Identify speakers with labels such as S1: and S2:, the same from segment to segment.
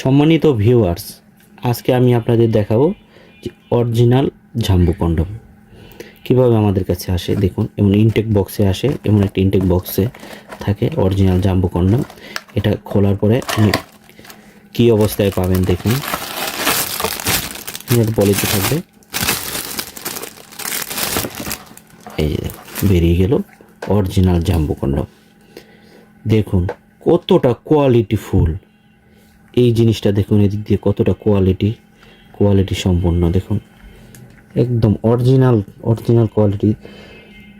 S1: সম্মানিত ভিউয়ার্স আজকে আমি আপনাদের দেখাবো যে অরিজিনাল জাম্বু কন্ডম। কীভাবে আমাদের কাছে আসে, দেখুন, এমন ইনটেক বক্সে আসে, এমন একটা ইনটেক বক্সে থাকে অরিজিনাল জাম্বু কন্ডম। এটা খোলার পরে আপনি কী অবস্থায় পাবেন দেখুন। পলিতে থাকবে। এই বেরিয়ে গেল অরিজিনাল জাম্বু কন্ডম। দেখুন, কতটা কোয়ালিটি ফুল এই জিনিসটা দেখুন, এদিক দিয়ে কতটা কোয়ালিটি কোয়ালিটি সম্পূর্ণ দেখুন। একদম অরিজিনাল অরিজিনাল কোয়ালিটি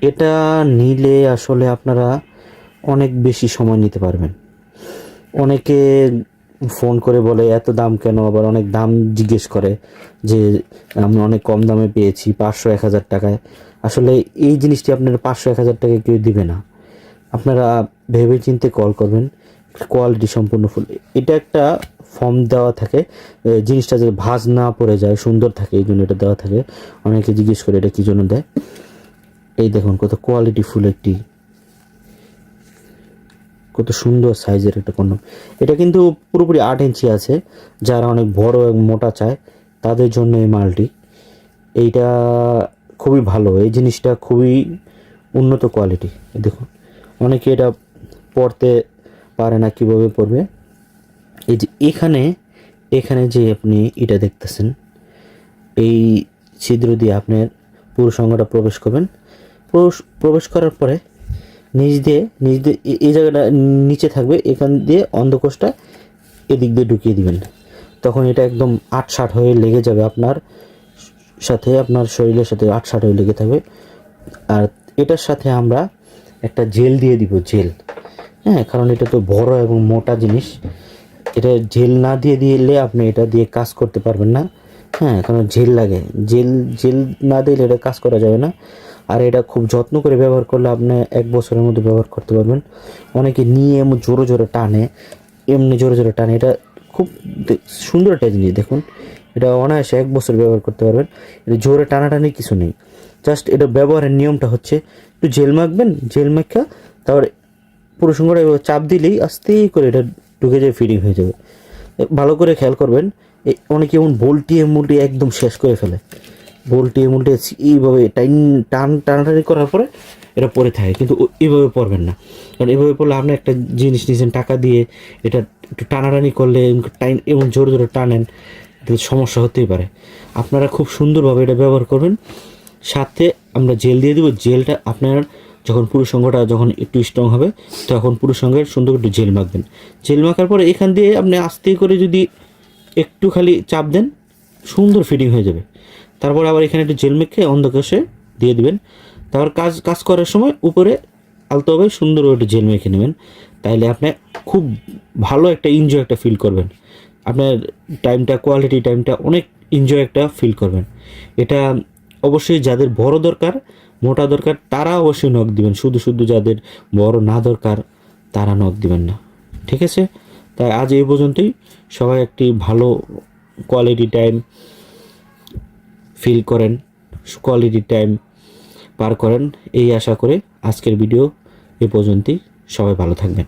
S1: এটা নিলে আসলে আপনারা অনেক বেশি সময় নিতে পারবেন। অনেকে ফোন করে বলে, এত দাম কেন? আবার অনেক দাম জিজ্ঞেস করে যে, আমি অনেক কম দামে পেয়েছি, পাঁচশো, এক হাজার টাকায়। আসলে এই জিনিসটি আপনারা পাঁচশো, এক হাজার টাকায় কেউ দিবে না। আপনারা ভেবে চিন্তে কল করবেন। কোয়ালিটি সম্পূর্ণ ফুল এটা একটা ফর্ম দেওয়া থাকে জিনিসটা যে ভাঁজ না পড়ে যায়, সুন্দর থাকে, এই জন্য এটা দেওয়া থাকে। অনেকে জিজ্ঞেস করে এটা কী জন্য দেয়। এই দেখুন, কত কোয়ালিটি ফুল একটি। কত সুন্দর সাইজের একটা কন্ডম। এটা কিন্তু পুরোপুরি আট ইঞ্চি আছে। যারা অনেক বড় এবং মোটা চায়, তাদের জন্য এই মালটি। এইটা খুবই ভালো। এই জিনিসটা খুবই উন্নত কোয়ালিটি দেখুন, অনেকে এটা পড়তে পারে না, কীভাবে পড়বে? এই যে এখানে এখানে যে আপনি এটা দেখতেছেন, এই ছিদ্র দিয়ে আপনার পুরুষ অঙ্গটা প্রবেশ করবেন। প্রবেশ করার পরে নিচ দিয়ে নিচ দিয়ে এই জায়গাটা নিচে থাকবে, এখান দিয়ে অন্ধকোষটা এদিক দিয়ে ঢুকিয়ে দিবেন। তখন এটা একদম আটসাট হয়ে লেগে যাবে আপনার সাথে, আপনার শরীরের সাথে আটসাট হয়ে লেগে থাকবে। আর এটার সাথে আমরা একটা জেল দিয়ে দিব, জেল। হ্যাঁ কারণ এটা তো বড় এবং মোটা জিনিস। এটা জেল না দিয়ে দিলে আপনি এটা দিয়ে কাজ করতে পারবেন না। হ্যাঁ কারণ জেল লাগে। জেল জেল না দিলে এটা কাজ করা যাবে না। আর এটা খুব যত্ন করে ব্যবহার করলে আপনি এক বছরের মধ্যে ব্যবহার করতে পারবেন। অনেকে নিয়ে এমন জোরে জোরে টানে, এমনি জোরে জোরে টানে। এটা খুব সুন্দর একটা জিনিস, দেখুন। এটা অনায়াসে এক বছর ব্যবহার করতে পারবেন। এটা জোরে টানাটানি কিছু নেই। জাস্ট এটা ব্যবহারের নিয়মটা হচ্ছে, একটু জেল মাখবেন, জেল মাখা তারপরে পুরো সঙ্গে চাপ দিলেই আস্তে করে এটা ঢুকে যায় ফিডিং হয়ে যাবে। ভালো করে খেয়াল করবেন অনেকে এমন বল্টিয়ে মুলটিয়ে একদম শেষ করে ফেলে। বল্টিয়ে মুলটিয়ে এইভাবে টাইন, টান, টানাটানি করার পরে এটা পরে থাকে, কিন্তু এইভাবে পড়বেন না। কারণ এভাবে পড়লে আপনি একটা জিনিস নিয়েছেন টাকা দিয়ে, এটা একটু টানাটানি করলে টাইম এমন জোরে জোরে টানেন সমস্যা হতেই পারে। আপনারা খুব সুন্দরভাবে এটা ব্যবহার করবেন। সাথে আমরা জেল দিয়ে দেবো, জেলটা আপনার যখন পুরুষ সঙ্গটা যখন একটু স্ট্রং হবে, তখন পুরুষ সঙ্গের সুন্দর একটু জেল মাখবেন। জেল মাখার পরে এখান দিয়ে আপনি আস্তে করে যদি একটু খালি চাপ দেন, সুন্দর ফিটিং হয়ে যাবে। তারপর আবার এখানে একটু জেল মেখে অন্ধকোষে দিয়ে দিবেন। তারপর কাজ কাজ করার সময় উপরে আলতোভাবে সুন্দর একটু জেল মেখে নেবেন। তাইলে আপনি খুব ভালো একটা এনজয় একটা ফিল করবেন। আপনার টাইমটা কোয়ালিটি টাইমটা অনেক এনজয় একটা ফিল করবেন। এটা অবশ্যই যাদের বড় দরকার মোটা দরকার তারা অবশ্যই নখ দিবেন। শুধু শুধু যাদের বড় না দরকার, তারা নখ দিবেন না। ঠিক আছে? তাই আজ এই পর্যন্তই। সবাই একটি ভালো কোয়ালিটি টাইম ফিল করেন কোয়ালিটি টাইম পার করেন। এই আশা করে আজকের ভিডিও এ পর্যন্তই। সবাই ভালো থাকবেন।